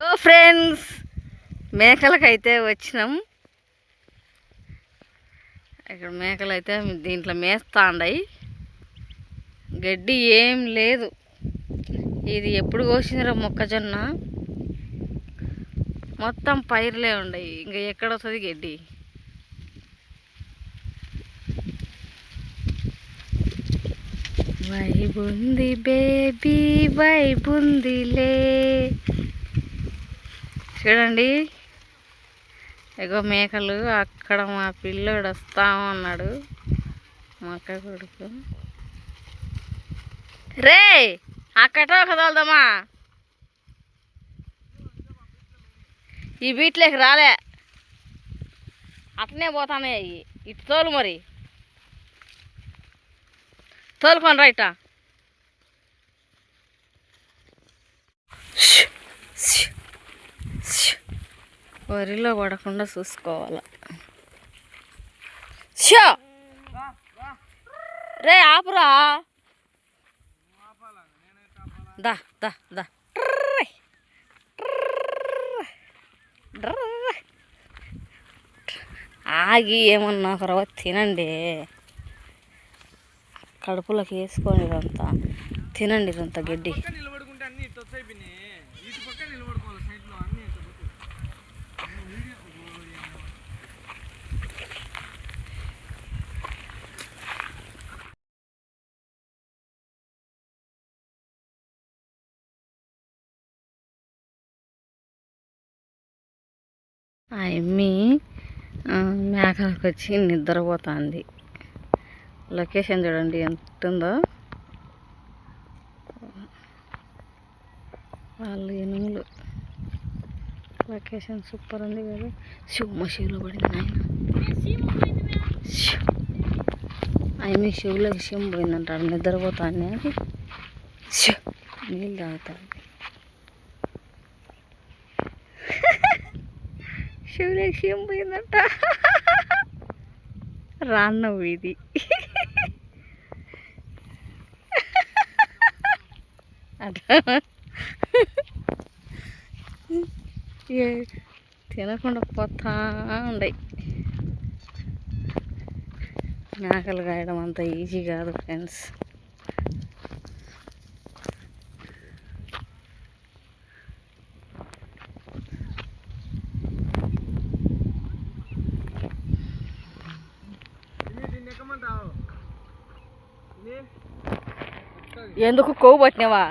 Hello friends మేకలకైతే వచ్చినాం. ఇక్కడ మేకలు అయితే దీంట్లో మేస్తాండాయి. గడ్డి ఏం లేదు. ఇది ఎప్పుడు కోసిందిరా మొక్కజొన్న. మొత్తం పైర్లే ఉన్నాయి ఇంకా ఎక్కడ వస్తుంది గడ్డి? వైబుంది బేబీ వైబుందిలే. చూడండి. ఇగో మేకలు అక్కడ మా పిల్లోడు వస్తా ఉన్నాడు. మా అక్క కొడుకు. రే అక్కడ తోలుదామా? ఈ బీట్లోకి రాలే. అట్నే పోతానే అవి ఇటు తోలు మరి. తోలుకొని రైటా వరిలో పడకుండా చూసుకోవాలి. షో! రే ఆపురా. దా దా దా. ఆగి ఏమన్నా తర్వాత తినండి. కడుపులోకి వేసుకొని ఇదంతా తినండి ఇదంతా గడ్డి. ఆ ఎమ్మి మేకలకు వచ్చి నిద్రపోతుంది. లొకేషన్ చూడండి ఎంత ఉందో వాళ్ళు ఎనుములు లొకేషన్ సూపర్ ఉంది కదా. శివ శివులో పడింది ఆయన ఆమె శివులోకి శివం పోయిందంటారు నిద్రపోతాను అది నీళ్ళు తాగుతాను శివులోకి పోయిందంట. రాన్నవ్వు ఇది అట్లా ఏ తినకుండా పోతా ఉండయి మేకలు కాయడం అంత ఈజీ కాదు ఫ్రెండ్స్. ఎందుకు కొవ్వు పట్టినావా?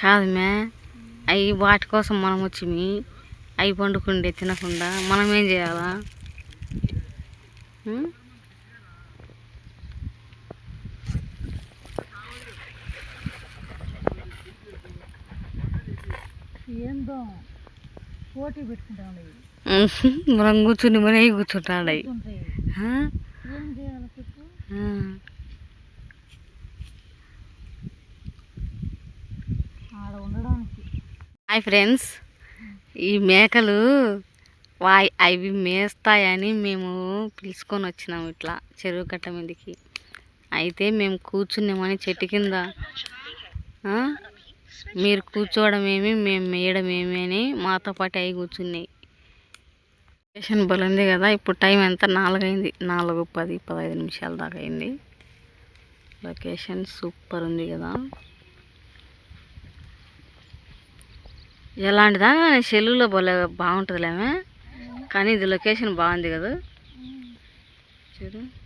కాదు మే. అవి వాటి కోసం మనం వచ్చి అవి పండుకుండే తినకుండా మనం ఏం చేయాలా? ఏందో పోటీ మనం కూర్చుని మన కూర్చుంటాడు. ఏం హాయ్ ఫ్రెండ్స్ ఈ మేకలు వాయ్ అవి మేస్తాయని మేము పిలుచుకొని వచ్చినాం ఇట్లా చెరువు కట్ట మీదకి. అయితే మేము కూర్చున్నామని చెట్టు కింద? మీరు కూర్చోవడమేమి మేము మేయడం అని మాతో పాటు అవి కూర్చున్నాయి స్టేషన్ బలంది కదా ఇప్పుడు టైం ఎంత? నాలుగైంది. నాలుగు పది పదహైదు నిమిషాల దాకా అయింది. లొకేషన్ సూపర్ ఉంది కదా. ఎలాంటిదా? సెల్లులో భలే బాగుంటుందిలేమే. కానీ ఇది లొకేషన్ బాగుంది కదా. చూడు.